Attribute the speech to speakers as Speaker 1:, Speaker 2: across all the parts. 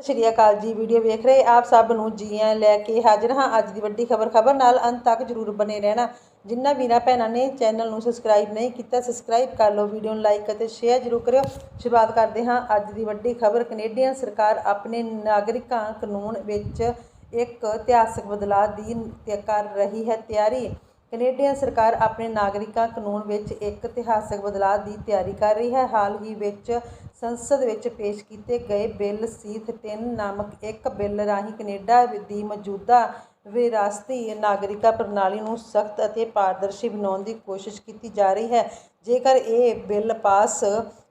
Speaker 1: ਸਤਿ ਸ਼੍ਰੀ ਅਕਾਲ ਜੀ, ਵੀਡੀਓ ਵੇਖ ਰਹੇ ਆਪ ਸਭ ਨੂੰ ਜੀ ਜੀਆਂ ਲੈ ਕੇ ਹਾਜ਼ਰ ਹਾਂ ਅੱਜ ਦੀ ਵੱਡੀ ਖਬਰ ਖਬਰ ਨਾਲ ਅੰਤ ਤੱਕ ਜਰੂਰ ਬਨੇ ਰਹਿਣਾ। ਜਿਨ੍ਹਾਂ ਵੀਰਾਂ ਭੈਣਾਂ ਨੇ ਚੈਨਲ ਨੂੰ ਸਬਸਕ੍ਰਾਈਬ ਨਹੀਂ ਕੀਤਾ ਸਬਸਕ੍ਰਾਈਬ ਕਰ ਲਓ, ਵੀਡੀਓ ਨੂੰ ਲਾਈਕ ਅਤੇ ਸ਼ੇਅਰ ਜਰੂਰ ਕਰਿਓ। ਸ਼ੁਰੂਆਤ ਕਰਦੇ ਹਾਂ ਅੱਜ ਦੀ ਵੱਡੀ ਖਬਰ। ਕੈਨੇਡੀਅਨ ਸਰਕਾਰ ਆਪਣੇ ਨਾਗਰਿਕਾਂ ਕਾਨੂੰਨ ਵਿੱਚ ਇੱਕ ਇਤਿਹਾਸਕ ਬਦਲਾਅ ਦੀ ਤੇ ਕਰ ਰਹੀ ਹੈ ਤਿਆਰੀ। ਕੈਨੇਡੀਅਨ ਸਰਕਾਰ ਆਪਣੇ ਨਾਗਰਿਕਾਂ ਕਾਨੂੰਨ ਵਿੱਚ ਇੱਕ ਇਤਿਹਾਸਕ ਬਦਲਾਅ ਦੀ ਤਿਆਰੀ ਕਰ ਰਹੀ ਹੈ। ਹਾਲ ਹੀ ਵਿੱਚ ਸੰਸਦ ਵਿੱਚ ਪੇਸ਼ ਕੀਤੇ ਗਏ ਬਿੱਲ ਸੀਥ 3 ਨਾਮਕ ਇੱਕ ਬਿੱਲ ਰਾਹੀਂ ਕੈਨੇਡਾ ਦੀ ਮੌਜੂਦਾ ਵਿਰਾਸਤੀ ਨਾਗਰਿਕਤਾ ਪ੍ਰਣਾਲੀ ਨੂੰ ਸਖਤ ਅਤੇ ਪਾਰਦਰਸ਼ੀ ਬਣਾਉਣ ਦੀ ਕੋਸ਼ਿਸ਼ ਕੀਤੀ ਜਾ ਰਹੀ ਹੈ। ਜੇਕਰ ਇਹ ਬਿੱਲ ਪਾਸ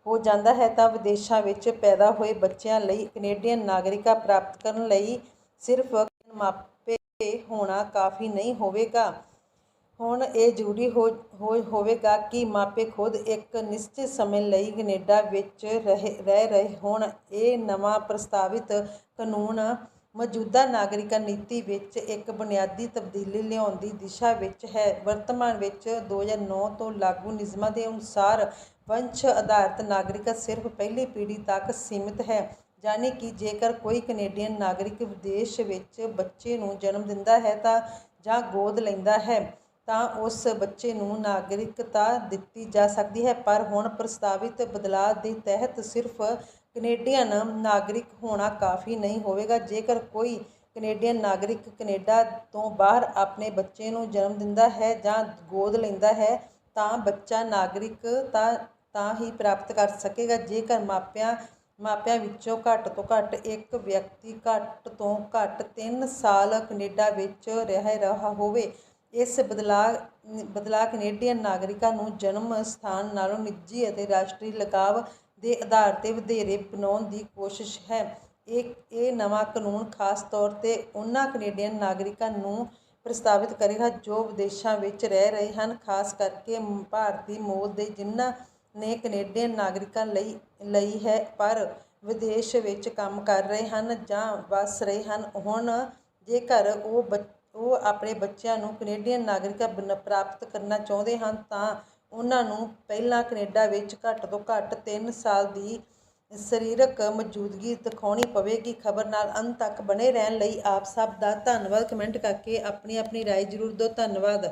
Speaker 1: ਹੋ ਜਾਂਦਾ ਹੈ ਤਾਂ ਵਿਦੇਸ਼ਾਂ ਵਿੱਚ ਪੈਦਾ ਹੋਏ ਬੱਚਿਆਂ ਲਈ ਕੈਨੇਡੀਅਨ ਨਾਗਰਿਕਤਾ ਪ੍ਰਾਪਤ ਕਰਨ ਲਈ ਸਿਰਫ ਮਾਪੇ ਹੋਣਾ ਕਾਫੀ ਨਹੀਂ ਹੋਵੇਗਾ। ਹੁਣ ਇਹ ਜ਼ਰੂਰੀ ਹੋ, ਹੋ- ਹੋਵੇਗਾ ਕਿ ਮਾਪੇ ਖੁਦ ਇੱਕ ਨਿਸ਼ਚਿਤ ਸਮੇਂ ਲਈ ਕੈਨੇਡਾ ਵਿੱਚ ਰਹੇ, ਰਹਿ ਰਹੇ ਹੋਣ। ਇਹ ਨਵਾਂ ਪ੍ਰਸਤਾਵਿਤ ਕਾਨੂੰਨ ਮੌਜੂਦਾ ਨਾਗਰਿਕਤਾ ਨੀਤੀ ਵਿੱਚ ਇੱਕ ਬੁਨਿਆਦੀ ਤਬਦੀਲੀ ਲਿਆਉਣ ਦੀ ਦਿਸ਼ਾ ਵਿੱਚ ਹੈ। ਵਰਤਮਾਨ ਵਿੱਚ 2009 ਤੋਂ ਲਾਗੂ ਨਿਯਮਾਂ ਦੇ ਅਨੁਸਾਰ ਵੰਸ਼ ਆਧਾਰਿਤ ਨਾਗਰਿਕਤਾ ਸਿਰਫ ਪਹਿਲੀ ਪੀੜ੍ਹੀ ਤੱਕ ਸੀਮਿਤ ਹੈ, ਯਾਨੀ ਕਿ ਜੇਕਰ ਕੋਈ ਕੈਨੇਡੀਅਨ ਨਾਗਰਿਕ ਵਿਦੇਸ਼ ਵਿੱਚ ਬੱਚੇ ਨੂੰ ਜਨਮ ਦਿੰਦਾ ਹੈ ਤਾਂ ਜਾਂ ਗੋਦ ਲੈਂਦਾ ਹੈ। ਤਾਂ ਉਸ ਬੱਚੇ ਨੂੰ ਨਾਗਰਿਕਤਾ ਦਿੱਤੀ ਜਾ ਸਕਦੀ ਹੈ, ਪਰ ਹੁਣ ਪ੍ਰਸਤਾਵਿਤ ਬਦਲਾਅ ਦੇ ਤਹਿਤ ਸਿਰਫ ਕੈਨੇਡੀਅਨ ਨਾਗਰਿਕ ਹੋਣਾ ਕਾਫੀ ਨਹੀਂ ਹੋਵੇਗਾ। ਜੇਕਰ ਕੋਈ ਕੈਨੇਡੀਅਨ ਨਾਗਰਿਕ ਕੈਨੇਡਾ ਤੋਂ ਬਾਹਰ ਆਪਣੇ ਬੱਚੇ ਨੂੰ ਜਨਮ ਦਿੰਦਾ ਹੈ ਜਾਂ ਗੋਦ ਲੈਂਦਾ ਹੈ, ਤਾਂ ਬੱਚਾ ਨਾਗਰਿਕਤਾ ਤਾਂ ਹੀ ਪ੍ਰਾਪਤ ਕਰ ਸਕੇਗਾ। ਜੇਕਰ ਮਾਪਿਆਂ ਮਾਪਿਆਂ ਵਿੱਚੋਂ ਘੱਟ ਤੋਂ ਘੱਟ ਇੱਕ ਵਿਅਕਤੀ ਘੱਟ ਤੋਂ ਘੱਟ 3 ਸਾਲ ਕੈਨੇਡਾ ਵਿੱਚ ਰਹਿ ਰਿਹਾ ਹੋਵੇ ਇਸ ਬਦਲਾਅ ਬਦਲਾਅ ਕੈਨੇਡੀਅਨ ਨਾਗਰਿਕਾਂ ਨੂੰ ਜਨਮ ਸਥਾਨ ਨਾਲੋਂ ਨਿੱਜੀ ਅਤੇ ਰਾਸ਼ਟਰੀ ਲਗਾਵ ਦੇ ਆਧਾਰ ਤੇ ਵਧੇਰੇ ਬਣਾਉਣ ਦੀ ਕੋਸ਼ਿਸ਼ ਹੈ। ਇਹ ਇਹ ਨਵਾਂ ਕਾਨੂੰਨ ਖਾਸ ਤੌਰ ਤੇ ਉਹਨਾਂ ਕੈਨੇਡੀਅਨ ਨਾਗਰਿਕਾਂ ਨੂੰ ਪ੍ਰਸਤਾਵਿਤ ਕਰੇਗਾ ਜੋ ਵਿਦੇਸ਼ਾਂ ਵਿੱਚ ਰਹਿ ਰਹੇ ਹਨ, ਖਾਸ ਕਰਕੇ ਭਾਰਤੀ ਮੂਲ ਦੇ ਜਿਨ੍ਹਾਂ ਨੇ ਕੈਨੇਡੀਅਨ ਨਾਗਰਿਕਾਂ ਲਈ ਲਈ ਹੈ, ਪਰ ਵਿਦੇਸ਼ ਵਿੱਚ ਕੰਮ ਕਰ ਰਹੇ ਹਨ ਜਾਂ ਵਸ ਰਹੇ ਹਨ। ਹੁਣ ਜੇਕਰ ਉਹ ਬੱਚ- ਉਹ ਆਪਣੇ ਬੱਚਿਆਂ ਨੂੰ ਕੈਨੇਡੀਅਨ ਨਾਗਰਿਕਤਾ ਬਣ- ਪ੍ਰਾਪਤ ਕਰਨਾ ਚਾਹੁੰਦੇ ਹਨ ਤਾਂ ਉਹਨਾਂ ਨੂੰ ਪਹਿਲਾਂ ਕੈਨੇਡਾ ਵਿੱਚ ਘੱਟ ਤੋਂ ਘੱਟ 3 ਸਾਲ ਦੀ ਸਰੀਰਕ ਮੌਜੂਦਗੀ ਦਿਖਾਉਣੀ ਪਵੇਗੀ ਖਬਰ ਨਾਲ ਅੰਤ ਤੱਕ ਬਣੇ ਰਹਿਣ ਲਈ ਆਪ ਸਭ ਦਾ ਧੰਨਵਾਦ ਕਮੈਂਟ ਕਰਕੇ ਆਪਣੀ ਆਪਣੀ رائے ਜ਼ਰੂਰ ਦਿਓ ਧੰਨਵਾਦ